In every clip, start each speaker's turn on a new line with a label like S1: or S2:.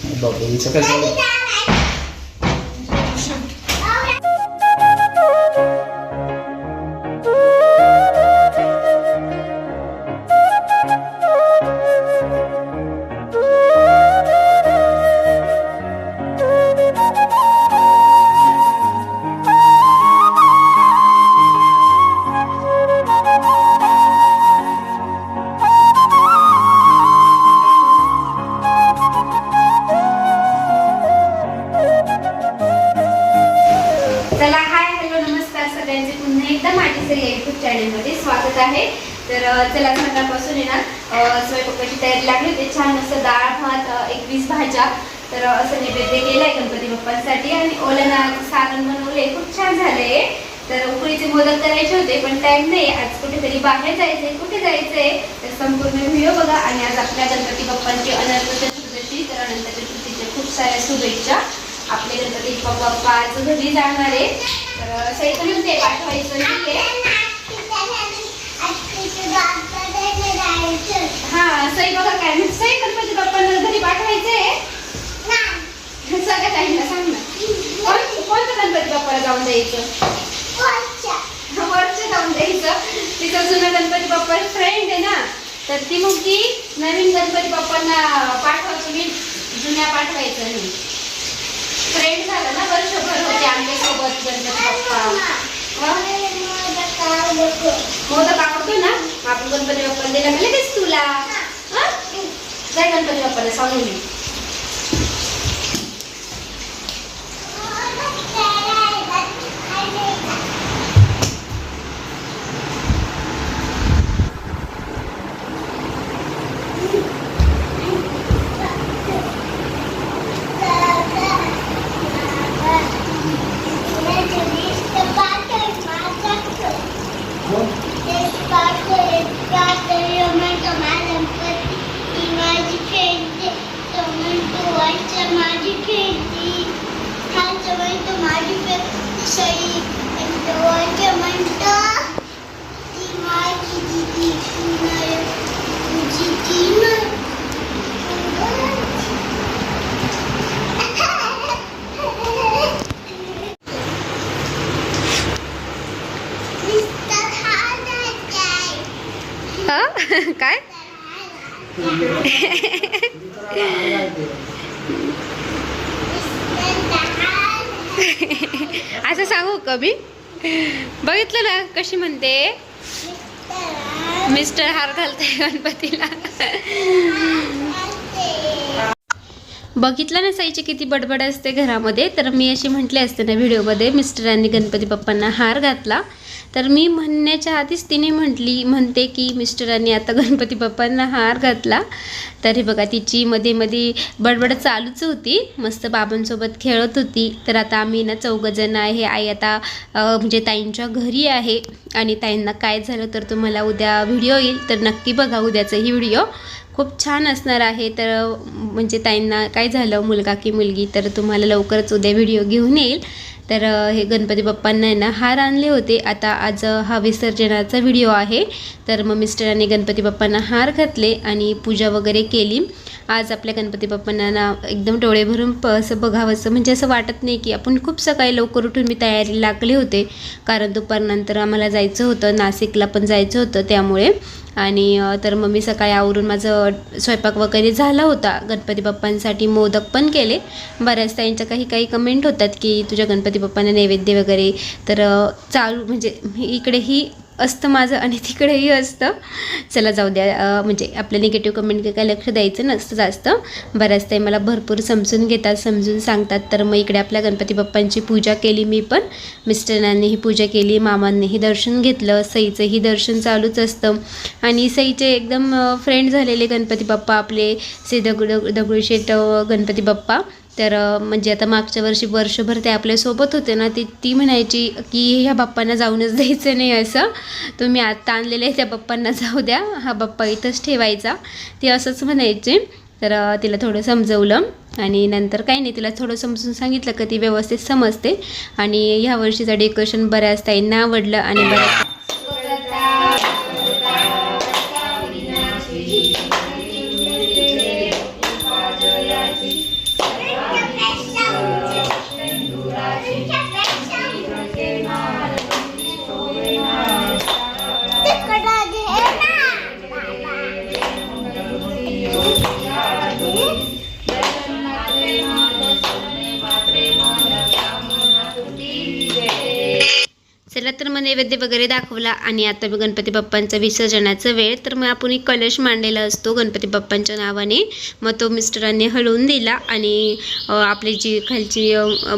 S1: Babu, saka saka. भाज्या. तर असं नैवेद्य केलाय गणपती बाप्पांसाठी आणि ओल्या सारण बनवले खूप छान झालंय. तर उकडीचे मोदक करायचे होते पण टाइम नाही. आज कुठेतरी बाहेर जायचंय. कुठे जायचंय? तर संपूर्ण व्हिडिओ बघा. आणि आज आपल्या गणपती बाप्पांची अनंत चतुर्दशी तर अनंत चतुर्थीच्या खूप साऱ्या शुभेच्छा. आपले गणपती बाप्पा आज घरी जाणार आहे. तर सैकलून ते पाठवायचं नाहीये हा सई बघा काय म्हणते, सई गणपती बाप्पांना घरी पाठवायचंय सांग ना. कोण- कोणत्या गणपती बाप्पाला जाऊन द्यायचं? वरचं जाऊन द्यायचं. तिचं जुनं गणपती बाप्पा फ्रेंड आहे ना. तर ती मग ती नवीन गणपती बाप्पांना पाठवा तुम्ही जुन्या पाठवायचं नाही. फ्रेंड झालं ना वर्षभर होते आमच्यासोबत गणपती बाप्पा. मोदक आवडतो ना? आपण गणपती बाप्पाला दिला का लगेच तुला? जाय गणपती बाप्पाला सांगून ये.
S2: माझी खेळती खायचं म्हणतो माझी सई म्हणतो ती माझी दिदी तुझी ती
S1: हं? काय असं सांगू का मी? बघितलं ना कशी म्हणते? मिस्टर हार घालते गणपतीला. बघितलं ना साईची किती बडबड असते घरामध्ये? तर मी अशी म्हटले असते ना व्हिडिओमध्ये मिस्टरांनी गणपती बाप्पांना हार घातला. तर मी म्हणण्याच्या आधीच तिने म्हटली म्हणते की मिस्टरांनी आता गणपती बाप्पांना हार घातला. तर हे बघा तिची मध्ये मध्ये बडबड चालूच होती. मस्त बाबांसोबत खेळत होती. तर आता आम्ही ना चौघजण आहे. आई आता म्हणजे ताईंच्या घरी आहे. आणि ताईंना काय झालं तर तुम्हाला उद्या व्हिडिओ येईल. तर नक्की बघा उद्याचाही व्हिडिओ. खूप छान असणार आहे. तर म्हणजे ताईंना काय झालं मुलगा की मुलगी तर तुम्हाला लवकरच उद्या व्हिडिओ घेऊन येईल. तर हे गणपती बाप्पांना आहे ना हार आणले होते. आता आज हा विसर्जनाचा व्हिडिओ आहे. तर मग मिस्टरांनी गणपती बाप्पांना हार घातले आणि पूजा वगैरे केली. आज आपल्या गणपती बाप्पांना ना एकदम डोळे भरून प असं बघावंसं म्हणजे असं वाटत नाही की आपण खूप सकाळी लवकर उठून मी तयारी लागले होते. कारण दुपारनंतर आम्हाला जायचं होतं. नाशिकला पण जायचं होतं त्यामुळे. आणि तर मग मी सकाळी आवरून माझं स्वयंपाक वगैरे झाला होता. गणपती बाप्पांसाठी मोदक पण केले. बऱ्याच त्यांच्या काही काही कमेंट होतात की तुझ्या गणपती बाप्पांना नैवेद्य वगैरे. तर चालू म्हणजे इकडेही असतं माझं आणि तिकडेही असतं. चला जाऊ द्या. म्हणजे आपल्या निगेटिव्ह कमेंट काय लक्ष द्यायचं नसतं जास्त. बऱ्याच ताई मला भरपूर समजून घेतात समजून सांगतात. तर मग इकडे आपल्या गणपती बाप्पांची पूजा केली मी पण. मिस्टरांनीही पूजा केली मामांनीही दर्शन घेतलं. सईचंही दर्शन चालूच असतं. आणि सईचे एकदम फ्रेंड झालेले गणपती बाप्पा आपले से दगड दगडूशेठ गणपती बाप्पा. तर म्हणजे आता मागच्या वर्षी वर्षभर ते आपल्यासोबत होते ना ती ती म्हणायची की ह्या बाप्पांना जाऊनच द्यायचं नाही असं. तुम्ही आत्ता आणलेले आहे त्या बाप्पांना जाऊ द्या. हा बाप्पा इथंच ठेवायचा. ते असंच म्हणायचे. तर तिला थोडं समजवलं. आणि नंतर काही नाही तिला थोडं समजून सांगितलं का ती व्यवस्थित समजते. आणि ह्या वर्षीचं डेकोरेशन बऱ्याच ताईंना आवडलं आणि बऱ्याच चला तर मग नैवेद्य वगैरे दाखवला आणि आता मी गणपती बाप्पांचा विसर्जनाचा वेळ. तर मग आपण एक कलश मांडलेला असतो गणपती बाप्पांच्या नावाने. मग तो मिस्टरांनी हलवून दिला आणि आपली जी खालची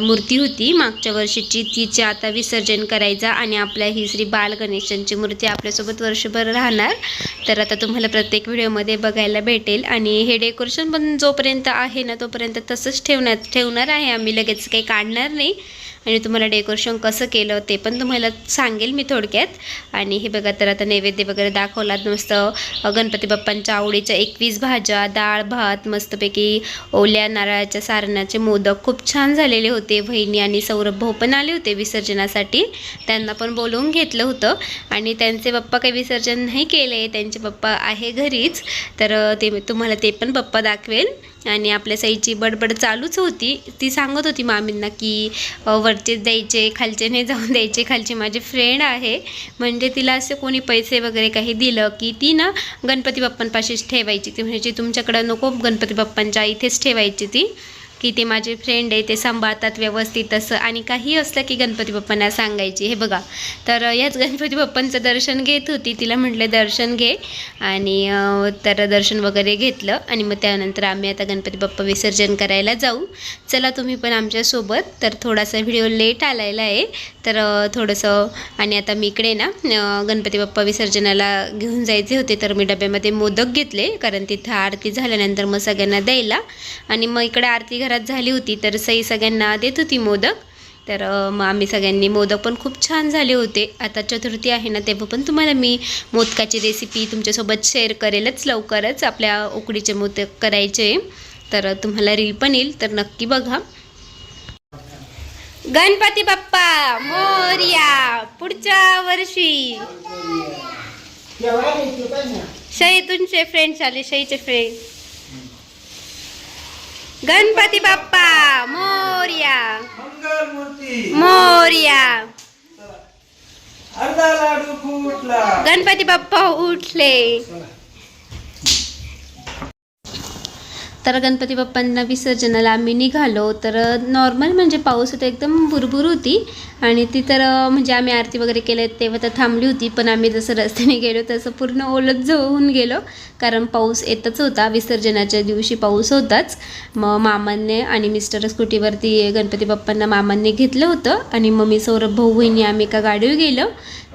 S1: मूर्ती होती मागच्या वर्षीची तिचे आता विसर्जन करायचा आणि आपल्या ही श्री बाल गणेशांची मूर्ती आपल्यासोबत वर्षभर राहणार. तर आता तुम्हाला प्रत्येक व्हिडिओमध्ये बघायला भेटेल. आणि हे डेकोरेशन पण जोपर्यंत आहे ना तोपर्यंत तसंच ठेवण्यात ठेवणार आहे आम्ही. लगेच काही काढणार नाही. आणि तुम्हाला डेकोरेशन कसं केलं ते पण तुम्हाला सांगेल मी थोडक्यात. आणि हे बघा तर आता नैवेद्य वगैरे दाखवला मस्त गणपती बाप्पांच्या आवडीच्या एकवीस भाज्या डाळ भात मस्तपैकी ओल्या नारळाच्या सारणाचे मोदक खूप छान झालेले होते. वहिनी आणि सौरभ भाऊ पण आले होते विसर्जनासाठी. त्यांना पण बोलवून घेतलं होतं. आणि त्यांचे पप्पा काही विसर्जन नाही केले. त्यांचे पप्पा आहे घरीच. तर ते तुम्हाला ते पण पप्पा दाखवेल आणि आपल्या साईची बडबड चालूच होती. ती सांगत होती मामींना की वरचेच द्यायचे खालचे नाही जाऊन द्यायचे खालचे माझी फ्रेंड आहे. म्हणजे तिला असं कोणी पैसे वगैरे काही दिलं की ती ना गणपती बाप्पांपाशीच ठेवायची. ती म्हणजे तुमच्याकडं नको गणपती बाप्पांच्या इथेच ठेवायची ती. की ते माझे फ्रेंड आहे ते सांभाळतात व्यवस्थित असं आणि काही असलं की गणपती बाप्पांना सांगायची. हे बघा. तर याच गणपती बाप्पांचं दर्शन घेत होती. तिला म्हटलं दर्शन घे. आणि तर दर्शन वगैरे घेतलं. आणि मग त्यानंतर आम्ही आता गणपती बाप्पा विसर्जन करायला जाऊ. चला तुम्ही पण आमच्यासोबत तर थोडासा व्हिडिओ लेट आलेला आहे. तर थोडंसं आणि आता मी इकडे ना गणपती बाप्पा विसर्जनाला घेऊन जायचे होते. तर मी डब्यामध्ये मोदक घेतले. कारण तिथं आरती झाल्यानंतर मग सगळ्यांना द्यायला. आणि मग इकडे आरती घरात झाली होती तर सई सगळ्यांना देत होती मोदक. तर मग आम्ही सगळ्यांनी मोदक पण खूप छान झाले होते. आता चतुर्थी आहे ना तेव्हा पण तुम्हाला मी मोदकाची रेसिपी तुमच्यासोबत शेअर करेलच लवकरच आपल्या उकडीचे मोदक करायचे. तर तुम्हाला रील पण येईल तर नक्की बघा. गणपती बाप्पा मोर्या पुढच्या वर्षी. शई तुमचे फ्रेंड्स आले शईचे फ्रेंड गणपती बाप्पा मोर्या.
S3: मंगल मूर्ती
S1: मोर्या.
S3: अर्धा लाडू फुटला
S1: गणपती बाप्पा उठले. तर गणपती बाप्पांना विसर्जनाला आम्ही निघालो. तर नॉर्मल म्हणजे पाऊस होता एकदम भुरभुर होती. आणि ती तर म्हणजे आम्ही आरती वगैरे केले तेव्हा तर थांबली होती. पण आम्ही जसं रस्त्याने गेलो तसं पूर्ण ओलत होऊन गेलो. कारण पाऊस येतच होता. विसर्जनाच्या दिवशी पाऊस होताच. मग मामांनी आणि मिस्टर स्कूटीवरती गणपती बाप्पांना मामांनी घेतलं होतं. आणि मम्मी सौरभ भाऊ बहिणी आम्ही एका गाडीवर गेलो.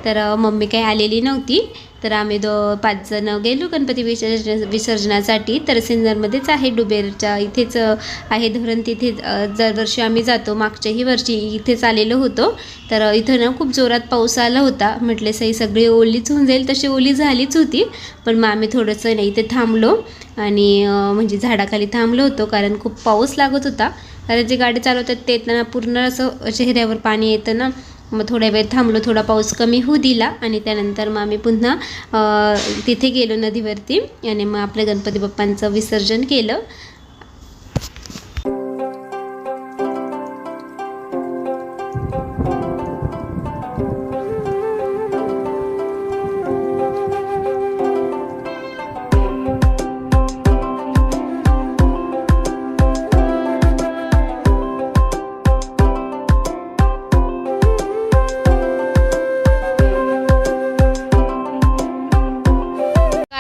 S1: तर मम्मी काही आलेली नव्हती. तर आम्ही दो पाच जण गेलो गणपती विसर्जन विसर्जनासाठी. तर सिन्नरमध्येच आहे डुबेरच्या इथेच आहे धरण तिथे दरवर्षी आम्ही जातो. मागच्याही वर्षी इथेच आलेलो होतो. तर इथं ना खूप जोरात पाऊस आला होता. म्हटले सई सगळी ओलीच होऊन जाईल. तशी ओली झालीच होती. पण मग आम्ही थोडंसं नाही इथे थांबलो आणि म्हणजे झाडाखाली थांबलो होतो. कारण खूप पाऊस लागत होता. कारण जे गाडी चालवतात ते येताना पूर्ण असं चेहऱ्यावर पाणी येतं ना. मग थोड्या वेळ थांबलो थोडा पाऊस कमी होऊ दिला आणि त्यानंतर मग आम्ही पुन्हा तिथे गेलो नदीवरती आणि मग आपल्या गणपती बाप्पांचं विसर्जन केलं.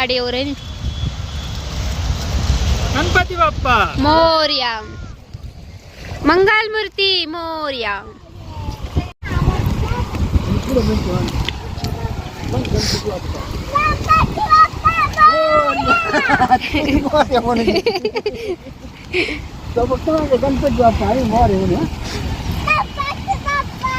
S1: गाडीवर आहे
S3: गणपती बाप्पा
S1: मोर्या मंगलमूर्ती मोर्या
S3: गणपती बाप्पा आणि मोर येऊन
S2: गणपती बाप्पा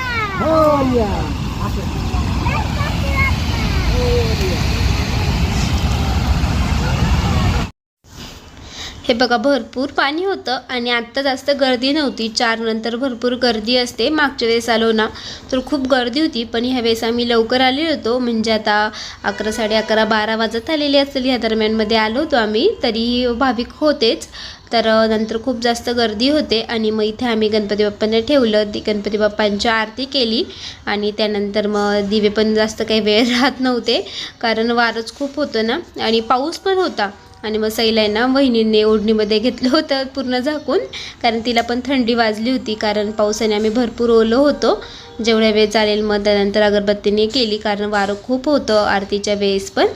S1: हे बघा भरपूर पाणी होतं आणि आत्ता जास्त गर्दी नव्हती. चार नंतर भरपूर गर्दी असते. मागच्या वेळेस आलो ना तर खूप गर्दी होती. पण ह्या वेळेस आम्ही लवकर आलेलो होतो. म्हणजे आता अकरा साडे अकरा बारा वाजत आलेली असेल. ह्या दरम्यानमध्ये आलो होतो आम्ही. तरीही भाविक होतेच. तर नंतर खूप जास्त गर्दी होते. आणि मग इथे आम्ही गणपती बाप्पांना ठेवलं. ती गणपती बाप्पांची आरती केली. आणि त्यानंतर मग दिवे पण जास्त काही वेळ राहत नव्हते. कारण वारच खूप होतं ना. आणि पाऊस पण होता. आणि मग सईला आहे ना वहिनींनी ओढणीमध्ये घेतलं होतं पूर्ण झाकून कारण तिला पण थंडी वाजली होती कारण पावसाने आम्ही भरपूर ओलो होतो. जेवढ्या वेळ चालेल मग त्यानंतर अगरबत्तीने केली कारण वारं खूप होतं आरतीच्या वेळेस पण.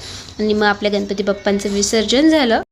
S1: आणि मग आपल्या गणपती बाप्पांचं विसर्जन झालं.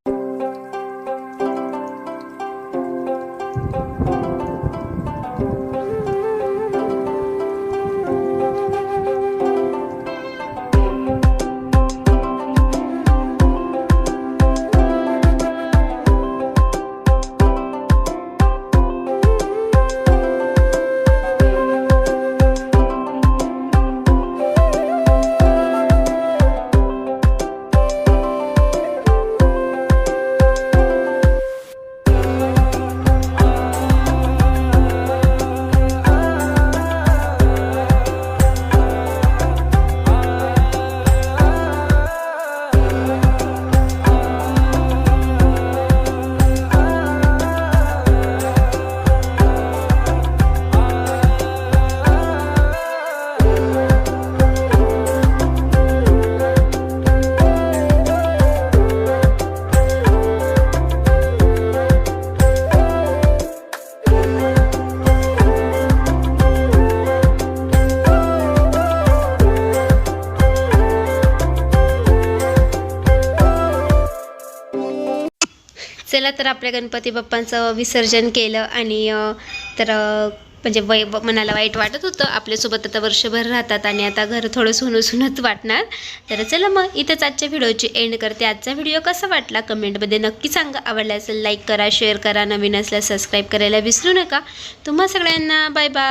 S1: चला तर आपल्या गणपती बाप्पांचं विसर्जन केलं आणि तर म्हणजे वय मनाला वाईट वाटत होतं. आपल्यासोबत आता वर्षभर राहतात आणि आता घर थोडं सुनं सुनच वाटणार. तर चला मग इथंच आजच्या व्हिडिओची एंड करते. आजचा व्हिडिओ कसा वाटला कमेंटमध्ये नक्की सांगा. आवडला असेल लाईक करा शेअर करा. नवीन असल्यास सबस्क्राईब करायला विसरू नका. तुम्हा सगळ्यांना बाय बाय.